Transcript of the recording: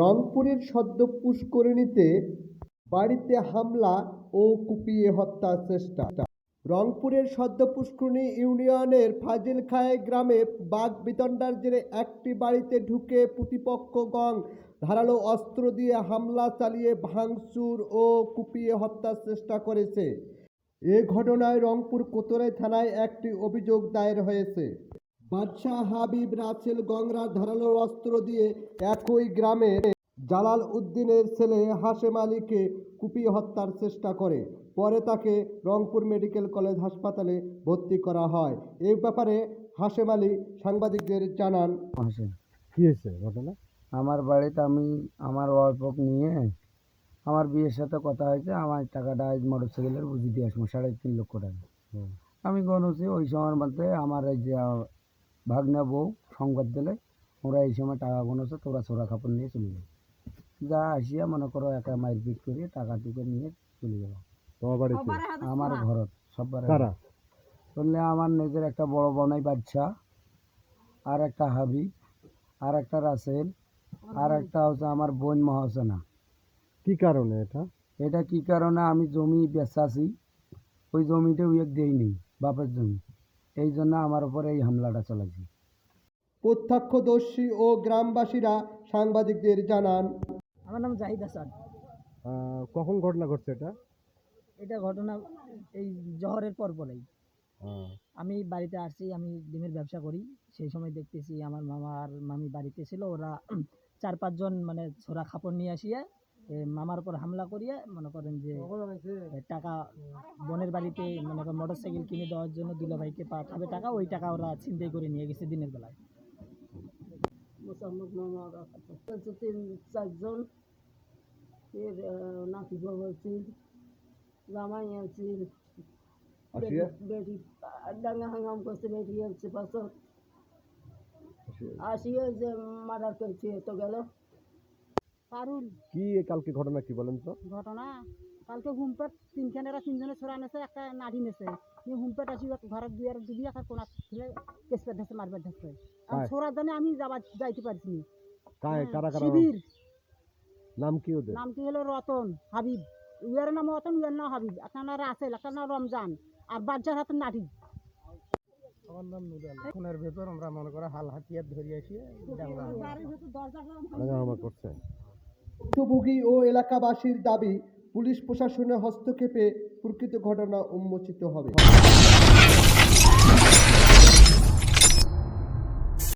রংপুরের সদ্য পুষ্করিণীতে বাড়িতে হামলা ও কুপিয়ে হত্যা চেষ্টা। রংপুরের সদ্য পুষ্করিণী ইউনিয়নের ফাজিলখায় গ্রামে বাঘ বিতণ্ডার জেরে একটি বাড়িতে ঢুকে প্রতিপক্ষগণ ধারালো অস্ত্র দিয়ে হামলা চালিয়ে ভাঙচুর ও কুপিয়ে হত্যার চেষ্টা করেছে। এ ঘটনায় রংপুর কোতরাই থানায় একটি অভিযোগ দায়ের হয়েছে। বাদশাহ হাবিব রাসেল গংরার ধারালো অস্ত্র দিয়ে একই গ্রামে জালাল উদ্দিনের ছেলে হাশেম আলীকে কুপিয়ে হত্যার চেষ্টা করে। পরে তাকে রংপুর মেডিকেল কলেজ হাসপাতালে ভর্তি করা হয়। এই ব্যাপারে হাশেম আলী সাংবাদিকদের জানান কি হয়েছে ঘটনা? আমার বাড়িতে আমি আমার অল্পক নিয়ে আমার বিয়ের সাথে কথা হয়েছে। আমার টাকাটা আজ মোটর সাইকেলের বুঝি দিয়ে আসব সাড়ে তিন লক্ষ টাকা। আমি গণছি ওই সময়ের মধ্যে আমার এই যে ভাগ্না বউ সংবাদ দিলে ওরা এই সময় টাকা গণছে তোরা চোরা কাপড় নিয়ে চলে যাবে। যা আসিয়া মনে করো একা মারপিট করে টাকা টুকে নিয়ে চলে গেল আমার ঘরত সবার কারা? বললে আমার নিজের একটা বড় বনাই বাচ্চা আর একটা হাবি আর একটা রাসেল আর একটা হচ্ছে আমার বোন মহাসেনা। কি কারণে এটা? এটা কি কারণে আমি জমি বেচাছি ওই জমিটা উইক দেইনি বাপের জমি। এই জন্য আমার উপরে এই হামলাটা চলেছে। প্রত্যক্ষদর্শী ও গ্রামবাসীরা সাংবাদিকদের জানান। আমার নাম জাহিদ হাসান। কখন ঘটনা ঘটছে এটা? এটা ঘটনা এই জহরের পর পরেই। আমি বাড়িতে আসছি আমি ডিমের ব্যবসা করি। সেই সময় দেখতেছি আমার মামা আর মামি বাড়িতে ছিল। ওরা চার পাঁচজন মানে ছোড়া খাপড় নিয়ে আসিয়া মামার উপর হামলা করিয়া মনে করেন যে টাকা বোনের বাড়িতে মনে করেন মোটর সাইকেল কিনে দেওয়ার জন্য দুলা ভাইকে পাঠাবে টাকা ওই টাকা ওরা ছিনতাই করে নিয়ে গেছে দিনের বেলায়। মোসাম্মদ হচ্ছে তিন চারজন এর নাতি বলছি জামাই আছি আসিয়া? বেটি ডাঙ্গা হাঙ্গাম করছে বেটি হচ্ছে পাঁচশো আসিয়ে যে মার্ডার করছে তো গেল। পারুল কি কালকে ঘটনা কি বলেন তো? ঘটনা কালকে হুমপেট তিনখানেরা তিনজনে ছড়া নেছে একটা নাঠি নেছে। নিয়ে হুমপেট আসি ঘরের দুই আর দুবি একটা কোনা ছেলে কেসপেট ধরছে মারপেট ধরছে। আর ছোড়ার জন্য আমি যাবার যাইতে পারছি কারা কারা? শিবির। নাম কি ওদের? নাম কি হলো? রতন হাবিব। উয়ার নাম রতন উয়ার নাম হাবিব। একটা নাম রাসেল একটা নাম রমজান। আর বাচ্চার আমার নাম নুরাল। ফোনের ভেতর আমরা মনে করো হাল হাতিয়ার ধরে আসি করছে। ভুক্তভোগী ও এলাকাবাসীর দাবি পুলিশ প্রশাসনের হস্তক্ষেপে প্রকৃত ঘটনা উন্মোচিত হবে।